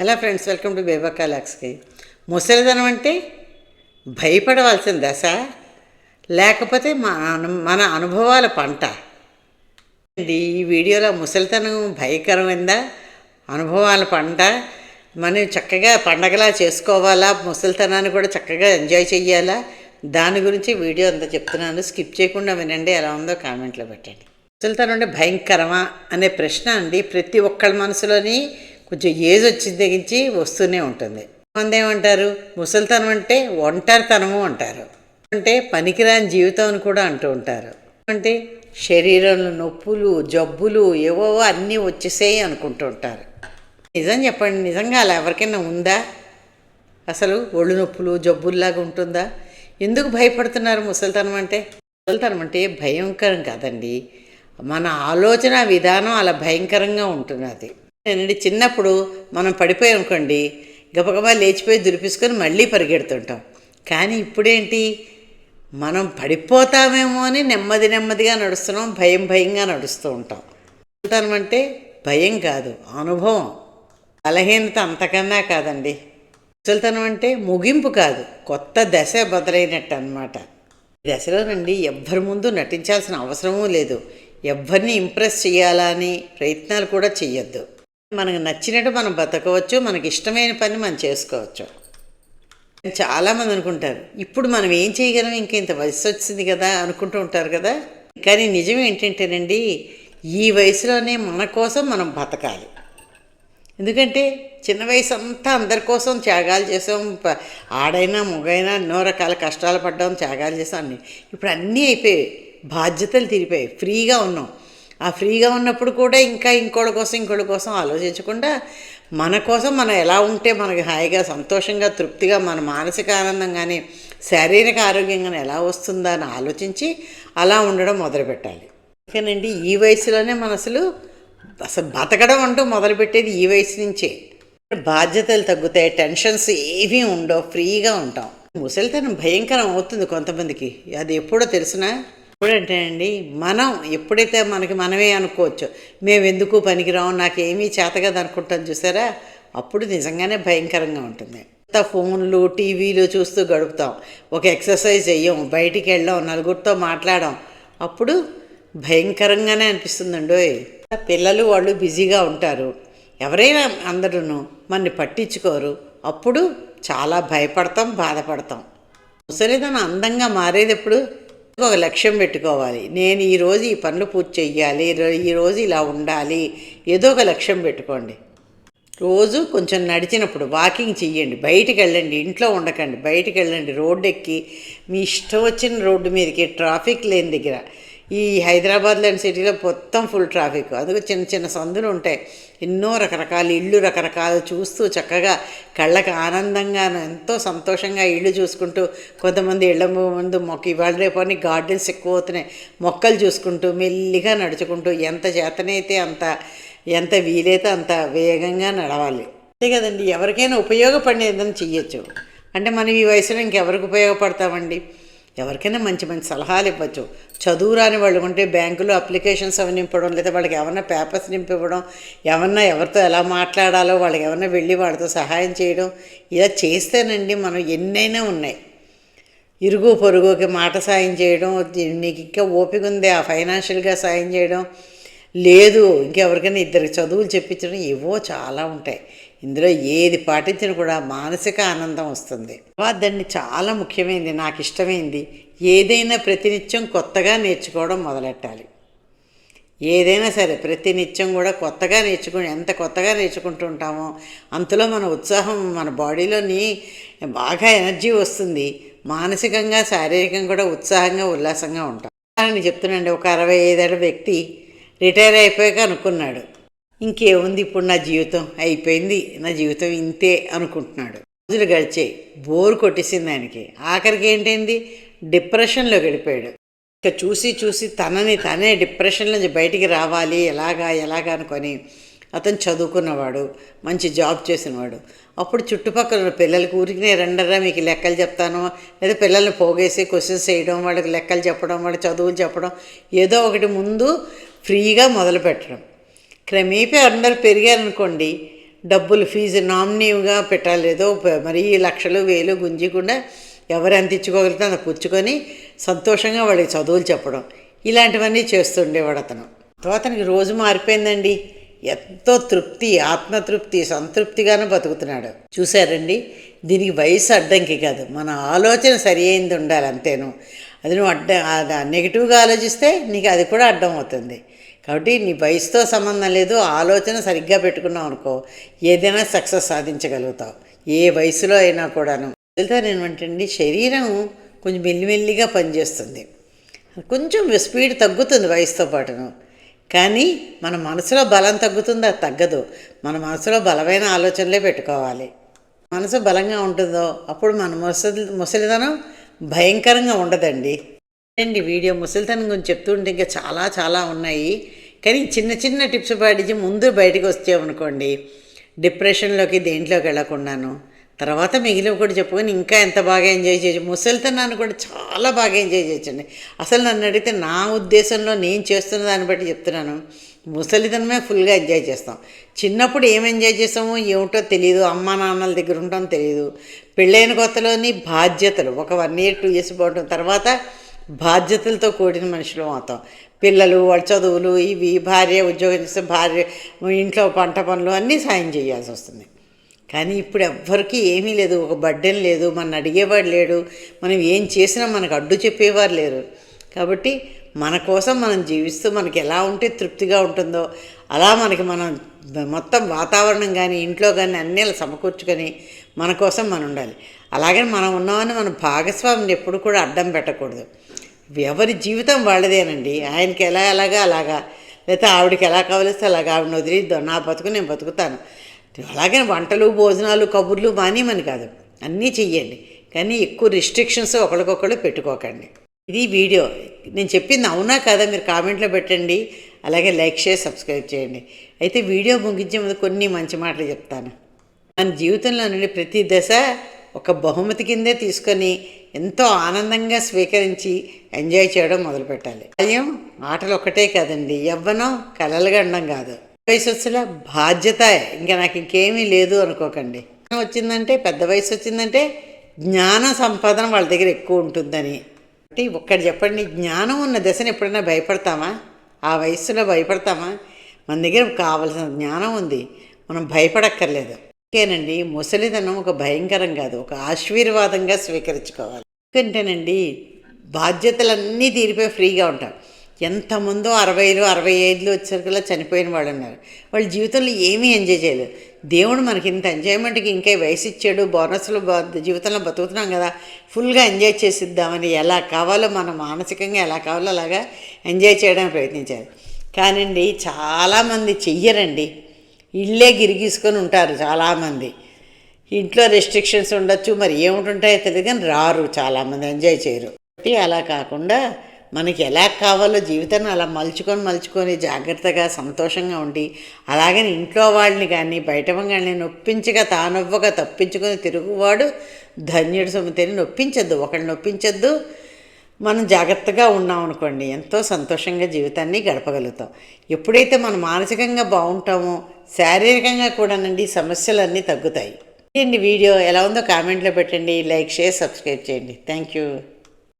Hello friends welcome to బేబకా లాక్స్కి ముసలిదనం అంటే భయపడవలసిన దశ లేకపోతే మన అను- మన అనుభవాల పంట. ఈ వీడియోలో ముసలితనం భయకరమైందా? అనుభవాల పంట? మనం చక్కగా పండగలా చేసుకోవాలా? ముసలితనాన్ని కూడా చక్కగా ఎంజాయ్ చెయ్యాలా? దాని గురించి వీడియో అంతా చెప్తున్నాను. స్కిప్ చేయకుండా వినండి ఎలా ఉందో కామెంట్లో పెట్టండి. ముసలితనం అంటే భయంకరమా? అనే ప్రశ్న అండి. ప్రతి ఒక్కళ్ళ మనసులోని కొంచెం ఏజ్ వచ్చిన తెగించి వస్తూనే ఉంటుంది. కొంతమంది ఏమంటారు ముసలితనం అంటే ఒంటరితనము అంటారు. అంటే పనికిరాని జీవితం అని కూడా అంటూ ఉంటారు. అంటే శరీరంలో నొప్పులు జబ్బులు ఏవో అన్నీ వచ్చేసాయి అనుకుంటూ ఉంటారు. నిజం చెప్పండి నిజంగా అలా ఎవరికైనా ఉందా? అసలు ఒళ్ళు నొప్పులు జబ్బుల్లాగా ఉంటుందా? ఎందుకు భయపడుతున్నారు ముసలితనం అంటే? ముసలితనం అంటే భయంకరం కాదండి. మన ఆలోచన విధానం అలా భయంకరంగా ఉంటున్నది. నేనండి చిన్నప్పుడు మనం పడిపోయి అనుకోండి గబగబా లేచిపోయి దులిపించుకొని మళ్ళీ పరిగెడుతుంటాం. కానీ ఇప్పుడేంటి? మనం పడిపోతామేమో అని నెమ్మది నెమ్మదిగా నడుస్తున్నాం భయం భయంగా నడుస్తూ ఉంటాం. అంటే భయం కాదు అనుభవం. బలహీనత అంతకన్నా కాదండి. ముసలితనం అంటే ముగింపు కాదు కొత్త దశ బదులైనట్టు అనమాట దశలోనండి ఎవ్వరి ముందు నటించాల్సిన అవసరమూ లేదు. ఎవ్వరిని ఇంప్రెస్ చేయాలని ప్రయత్నాలు కూడా చేయొద్దు మనకు నచ్చినట్టు మనం బతకవచ్చు మనకి ఇష్టమైన పని మనం చేసుకోవచ్చు. చాలామంది అనుకుంటారు ఇప్పుడు మనం ఏం చేయగలం ఇంక ఇంత వయసు వచ్చింది కదా అనుకుంటూ ఉంటారు కదా. కానీ నిజం ఏంటంటేనండి ఈ వయసులోనే మన కోసం మనం బతకాలి. ఎందుకంటే చిన్న వయసు అంతా అందరి కోసం త్యాగాలు చేసాం ఆడైనా మొగైనా ఎన్నో రకాల కష్టాలు పడ్డాం త్యాగాలు చేసాం అన్నీ. ఇప్పుడు అన్నీ అయిపోయాయి బాధ్యతలు తీరిపోయాయి ఫ్రీగా ఉన్నాం. ఆ ఫ్రీగా ఉన్నప్పుడు కూడా ఇంకా ఇంకోళ్ళ కోసం ఇంకోళ్ళ కోసం ఆలోచించకుండా మన కోసం మనం ఎలా ఉంటే మనకి హాయిగా సంతోషంగా తృప్తిగా మన మానసిక ఆనందం కానీ శారీరక ఆరోగ్యం కానీ ఎలా వస్తుందా అని ఆలోచించి అలా ఉండడం మొదలుపెట్టాలి. అందుకేనండి ఈ వయసులోనే మనసులు అసలు బతకడం అంటూ మొదలుపెట్టేది ఈ వయసు నుంచే. బాధ్యతలు తగ్గుతాయి టెన్షన్స్ ఏవి ఉండవు ఫ్రీగా ఉంటాం. ముసలితనం భయంకరం అవుతుంది కొంతమందికి. అది ఎప్పుడో తెలిసినా ఎప్పుడంటే అండి మనం ఎప్పుడైతే మనకి మనమే అనుకోవచ్చు మేము ఎందుకు పనికిరాం నాకేమీ చేతగదు అనుకుంటాం చూసారా? అప్పుడు నిజంగానే భయంకరంగా ఉంటుంది. అంతా ఫోన్లు టీవీలు చూస్తూ గడుపుతాం. ఒక ఎక్సర్సైజ్ చెయ్యం బయటికి వెళ్ళాం నలుగురితో మాట్లాడాం. అప్పుడు భయంకరంగానే అనిపిస్తుందండి పిల్లలు వాళ్ళు బిజీగా ఉంటారు. ఎవరైనా అందరూ మనని పట్టించుకోరు. అప్పుడు చాలా భయపడతాం బాధపడతాం. ముసలిదనం అందంగా మారేది ఎప్పుడు? ఒక లక్ష్యం పెట్టుకోవాలి. నేను ఈరోజు ఈ పనులు పూర్తి చెయ్యాలి ఈరోజు ఇలా ఉండాలి ఏదో ఒక లక్ష్యం పెట్టుకోండి. రోజు కొంచెం నడిచినప్పుడు వాకింగ్ చెయ్యండి బయటికి వెళ్ళండి ఇంట్లో ఉండకండి బయటికి వెళ్ళండి రోడ్డు ఎక్కి మీ ఇష్టం వచ్చిన రోడ్డు మీదకి ట్రాఫిక్ లేని దగ్గర. ఈ హైదరాబాద్ లాంటి సిటీలో మొత్తం ఫుల్ ట్రాఫిక్. అందుకు చిన్న చిన్న సందులు ఉంటాయి. ఎన్నో రకరకాల ఇళ్ళు రకరకాలు చూస్తూ చక్కగా కళ్ళకి ఆనందంగాను ఎంతో సంతోషంగా ఇళ్ళు చూసుకుంటూ కొంతమంది ఇళ్ళ ముందు మొక్క ఇవాళ రేపు అని గార్డెన్స్ ఎక్కువ అవుతున్నాయి మొక్కలు చూసుకుంటూ మెల్లిగా నడుచుకుంటూ ఎంత చేతనైతే అంత ఎంత వీలైతే అంత వేగంగా నడవాలి. అంతే కదండి ఎవరికైనా ఉపయోగపడేదని చెయ్యొచ్చు. అంటే మనం ఈ వయసులో ఇంకెవరికి ఉపయోగపడతామండి? ఎవరికైనా మంచి మంచి సలహాలు ఇవ్వచ్చు. చదువు రాని వాళ్ళు ఉంటే బ్యాంకులో అప్లికేషన్స్ అవి నింపడం లేదా వాళ్ళకి ఏమన్నా పేపర్స్ నింపివ్వడం ఏమన్నా ఎవరితో ఎలా మాట్లాడాలో వాళ్ళకి ఏమన్నా వెళ్ళి వాళ్ళతో సహాయం చేయడం ఇలా చేస్తేనండి మనం ఎన్నైనా ఉన్నాయి. ఇరుగు పొరుగుకి మాట సాయం చేయడం నీకు ఇంకా ఓపిక ఉంది ఆ ఫైనాన్షియల్గా సాయం చేయడం. లేదు ఇంకెవరికైనా ఇద్దరికి చదువులు చెప్పించడం ఏవో చాలా ఉంటాయి. ఇందులో ఏది పాటించినా కూడా మానసిక ఆనందం వస్తుంది. దాన్ని చాలా ముఖ్యమైనది నాకు ఇష్టమైంది. ఏదైనా ప్రతినిత్యం కొత్తగా నేర్చుకోవడం మొదలెట్టాలి. ఏదైనా సరే ప్రతి నిత్యం కూడా కొత్తగా నేర్చుకుని ఎంత కొత్తగా నేర్చుకుంటూ ఉంటామో అంతలో మన ఉత్సాహం మన బాడీలోని బాగా ఎనర్జీ వస్తుంది. మానసికంగా శారీరకంగా కూడా ఉత్సాహంగా ఉల్లాసంగా ఉంటాం. అని చెప్తున్నాండి ఒక అరవై ఐదేళ్ళ వ్యక్తి రిటైర్ అయిపోయాక అనుకున్నాడు. ఇంకేముంది ఇప్పుడు నా జీవితం అయిపోయింది నా జీవితం ఇంతే అనుకుంటున్నాడు. రోజులు గడిచాయి బోరు కొట్టేసింది ఆయనకి. ఆఖరికి ఏంటైంది? డిప్రెషన్లో గడిపాడు ఇక చూసి చూసి తనని తనే డిప్రెషన్ నుంచి బయటికి రావాలి ఎలాగా ఎలాగా అనుకొని అతను చదువుకున్నవాడు మంచి జాబ్ చేసినవాడు. అప్పుడు చుట్టుపక్కల ఉన్న పిల్లలకి ఊరికినే రండరా మీకు లెక్కలు చెప్తాను లేదా పిల్లల్ని పోగేసి క్వశ్చన్స్ చేయడం వాళ్ళకి లెక్కలు చెప్పడం వాళ్ళకి చదువులు చెప్పడం ఏదో ఒకటి ముందు ఫ్రీగా మొదలు పెట్టడం క్రమేపీ అందరు పెరిగారనుకోండి డబ్బులు ఫీజు నామినీగా పెట్టాలేదో ప- మరీ లక్షలు వేలు గుంజకుండా ఎవరు ఎంత ఇచ్చుకోగలిగితే అంత పుచ్చుకొని సంతోషంగా వాళ్ళకి చదువులు చెప్పడం ఇలాంటివన్నీ చేస్తుండేవాడు అతను. తర్వాత అతనికి రోజు మారిపోయిందండి. ఎంతో తృప్తి ఆత్మతృప్తి సంతృప్తిగానే బతుకుతున్నాడు. చూశారండి? దీనికి వయసు అడ్డంకి కాదు. మన ఆలోచన సరి అయింది ఉండాలి అంతేను. అది నువ్వు అడ్డ నెగిటివ్గా ఆలోచిస్తే నీకు అది కూడా అడ్డం అవుతుంది. కాబట్టి నీ వయసుతో సంబంధం లేదు ఆలోచన సరిగ్గా పెట్టుకున్నావు అనుకో ఏదైనా సక్సెస్ సాధించగలుగుతావు. ఏ వయసులో అయినా కూడాను. వెళ్తాను ఏంటంటే శరీరం కొంచెం మెల్లిమెల్లిగా పనిచేస్తుంది. కొంచెం స్పీడ్ తగ్గుతుంది వయసుతో పాటును. కానీ మన మనసులో బలం తగ్గుతుందా? తగ్గదు. మన మనసులో బలమైన ఆలోచనలే పెట్టుకోవాలి. మనసు బలంగా ఉంటుందో? అప్పుడు మన ముసలి ముసలితనం భయంకరంగా ఉండదండి. అండి వీడియో ముసలితనం గురించి చెప్తుంటే ఇంకా చాలా చాలా ఉన్నాయి. కానీ చిన్న చిన్న టిప్స్ పాటించి ముందు బయటకు వచ్చామనుకోండి డిప్రెషన్లోకి దేంట్లోకి వెళ్ళకుండాను తర్వాత మిగిలిన కూడా చెప్పుకొని ఇంకా ఎంత బాగా ఎంజాయ్ చేయొచ్చు ముసలితనాన్ని కూడా చాలా బాగా ఎంజాయ్ చేయొచ్చండి అసలు నన్ను అడిగితే నా ఉద్దేశంలో నేను చేస్తున్న దాన్ని బట్టి చెప్తున్నాను. ముసలితనమే ఫుల్గా ఎంజాయ్ చేస్తాం. చిన్నప్పుడు ఏం ఎంజాయ్ చేస్తామో ఏమిటో తెలియదు అమ్మా నాన్నల దగ్గర ఉంటాం తెలియదు పెళ్ళైన కొత్తలోని బాధ్యతలు ఒక వన్ ఇయర్ టూ ఇయర్స్ పోవడం తర్వాత బాధ్యతలతో కూడిన మనుషులు అవుతాం. పిల్లలు వాళ్ళ చదువులు ఇవి భార్య ఉద్యోగం చేస్తే భార్య ఇంట్లో పంట పనులు అన్నీ సాయం చేయాల్సి వస్తుంది. కానీ ఇప్పుడు ఎవ్వరికీ ఏమీ లేదు. ఒక బడ్డెన్ లేదు. మన అడిగేవాడు లేడు. మనం ఏం చేసినా మనకు అడ్డు చెప్పేవారు లేరు. కాబట్టి మన కోసం మనం జీవిస్తూ మనకి ఎలా ఉంటే తృప్తిగా ఉంటుందో అలా మనకి మనం మొత్తం వాతావరణం కానీ ఇంట్లో కానీ అన్నీ సమకూర్చుకొని మన కోసం మనం ఉండాలి. అలాగే మనం ఉన్నామని మన భాగస్వామిని ఎప్పుడు కూడా అడ్డం పెట్టకూడదు. ఎవరి జీవితం వాళ్ళదేనండి. ఆయనకి ఎలా ఎలాగా అలాగా లేకపోతే ఆవిడకి ఎలా కావలిస్తే అలాగా ఆవిడని వదిలి నా బతుకు నేను బతుకుతాను. అలాగే వంటలు భోజనాలు కబుర్లు మానేమని కాదు. అన్నీ చెయ్యండి. కానీ ఎక్కువ రిస్ట్రిక్షన్స్ ఒకరికొకళ్ళు పెట్టుకోకండి. ఇది వీడియో. నేను చెప్పింది అవునా కదా మీరు కామెంట్లో పెట్టండి. అలాగే లైక్ చేసి సబ్స్క్రైబ్ చేయండి. అయితే వీడియో ముగించే ముందు కొన్ని మంచి మాటలు చెప్తాను. మన జీవితంలో నుండి ప్రతి దశ ఒక బహుమతి కిందే తీసుకొని ఎంతో ఆనందంగా స్వీకరించి ఎంజాయ్ చేయడం మొదలుపెట్టాలి. బాల్యం ఆటలు ఒక్కటే కాదండి యవ్వనం కలలుగండం కాదు. వయసు వచ్చిన బాధ్యత ఇంకా నాకు ఇంకేమీ లేదు అనుకోకండి. వచ్చిందంటే పెద్ద వయసు వచ్చిందంటే జ్ఞాన సంపాదన వాళ్ళ దగ్గర ఎక్కువ ఉంటుందని. అంటే ఒక్కటి చెప్పండి జ్ఞానం ఉన్న దశను ఎప్పుడైనా భయపడతామా? ఆ వయస్సులో భయపడతామా? మన దగ్గర కావలసిన జ్ఞానం ఉంది మనం భయపడక్కర్లేదు. ఓకేనండి ముసలిదనం ఒక భయంకరం కాదు ఒక ఆశీర్వాదంగా స్వీకరించుకోవాలి. ఎందుకంటేనండి బాధ్యతలన్నీ తీరిపోయి ఫ్రీగా ఉంటాం. ఎంతమందో అరవైలు అరవై ఐదులు వచ్చేసరికల్లా చనిపోయిన వాళ్ళు ఉన్నారు. వాళ్ళ జీవితంలో ఏమీ ఎంజాయ్ చేయలేదు. దేవుడు మనకి ఇంత ఎంజాయ్మెంట్కి ఇంకా వయసు ఇచ్చాడు బోనస్లు జీవితంలో బతుకుతున్నాం కదా ఫుల్గా ఎంజాయ్ చేసిద్దామని ఎలా కావాలో మనం మానసికంగా ఎలా కావాలో అలాగా ఎంజాయ్ చేయడానికి ప్రయత్నించాలి కానండి చాలామంది చెయ్యరండి. ఇళ్ళే గిరిగీసుకొని ఉంటారు చాలామంది. ఇంట్లో రెస్ట్రిక్షన్స్ ఉండొచ్చు మరి ఏమిటుంటాయో తెలియదు కానీ రారు చాలామంది ఎంజాయ్ చేయరు. కాబట్టి అలా కాకుండా మనకి ఎలా కావాలో జీవితాన్ని అలా మలుచుకొని మలుచుకొని జాగ్రత్తగా సంతోషంగా ఉండి అలాగని ఇంట్లో వాళ్ళని కానీ బయట వాళ్ళని నొప్పించగా తానొవ్వగా తప్పించుకొని తిరుగువాడు ధన్యుడు సొమ్మితేని నొప్పించద్దు ఒకళ్ళు నొప్పించద్దు. మనం జాగ్రత్తగా ఉన్నాం అనుకోండి ఎంతో సంతోషంగా జీవితాన్ని గడపగలుగుతాం. ఎప్పుడైతే మనం మానసికంగా బాగుంటామో శారీరకంగా కూడానండి సమస్యలన్నీ తగ్గుతాయి. ఏంటి వీడియో ఎలా ఉందో కామెంట్లో పెట్టండి లైక్ షేర్ సబ్స్క్రైబ్ చేయండి. Thank you.